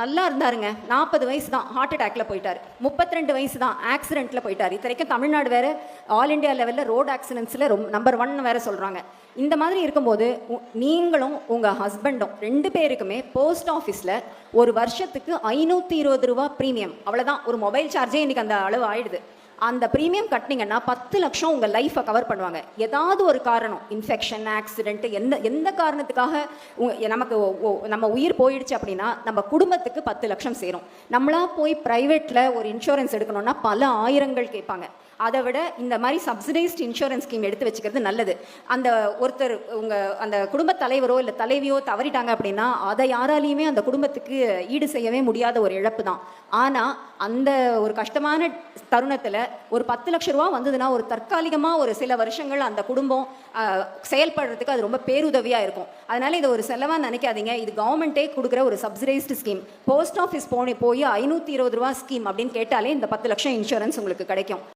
நல்லா இருந்தாருங்க. நாற்பது வயசு தான் ஹார்ட் அட்டாக்ல போயிட்டார். 32 வயசு தான் ஆக்சிடென்ட்ல போயிட்டார். இத்தனைக்கும் தமிழ்நாடு வேற ஆல் இந்தியா லெவலில் ரோடு ஆக்சிடென்ட்ஸில் ரொம்ப நம்பர் ஒன் வேற சொல்கிறாங்க இந்த மாதிரி இருக்கும்போது உ- நீங்களும் உங்கள் ஹஸ்பண்டும் ரெண்டு பேருக்குமே போஸ்ட் ஆஃபீஸில் ஒரு வருஷத்துக்கு ஐநூற்றி இருபது ரூபா ப்ரீமியம் அவ்வளோதான் ஒரு மொபைல் சார்ஜே இன்னைக்கு அந்த அளவு ஆயிடுது. அந்த ப்ரீமியம் கட்டினீங்கன்னா பத்து லட்சம் உங்கள் லைஃப்பை கவர் பண்ணுவாங்க. ஏதாவது ஒரு காரணம் இன்ஃபெக்ஷன் ஆக்சிடென்ட்டு எந்த எந்த காரணத்துக்காக உ- நமக்கு நம்ம உயிர் போயிடுச்சு அப்படின்னா நம்ம குடும்பத்துக்கு பத்து லட்சம் சேரும். நம்மளா போய் ப்ரைவேட்டில் ஒரு இன்சூரன்ஸ் எடுக்கணும்னா பல ஆயிரங்கள் கேட்பாங்க. அதை விட இந்த மாதிரி சப்சிடைஸ்ட் இன்சூரன்ஸ் ஸ்கீம் எடுத்து வச்சுக்கிறது நல்லது. அந்த ஒருத்தர் உங்கள் அந்த குடும்ப தலைவரோ இல்லை தலைவியோ தவறிட்டாங்க அப்படின்னா அதை யாராலையுமே அந்த குடும்பத்துக்கு ஈடு செய்யவே முடியாத ஒரு இழப்பு தான். ஆனால் அந்த ஒரு கஷ்டமான தருணத்தில் ஒரு பத்து லட்ச ரூபா வந்ததுன்னா ஒரு தற்காலிகமாக ஒரு சில வருஷங்கள் அந்த குடும்பம் செயல்படுறதுக்கு அது ரொம்ப பேருதவியாக இருக்கும். அதனால இதை ஒரு செலவாக நினைக்காதீங்க. இது கவர்மெண்ட்டே கொடுக்குற ஒரு சப்சிடைஸ்டு ஸ்கீம் போஸ்ட் ஆஃபீஸ் போனி போய் ஐநூற்றி இருபது ரூபா ஸ்கீம் அப்படின்னு கேட்டாலே இந்த பத்து லட்சம் இன்சூரன்ஸ் உங்களுக்கு கிடைக்கும்.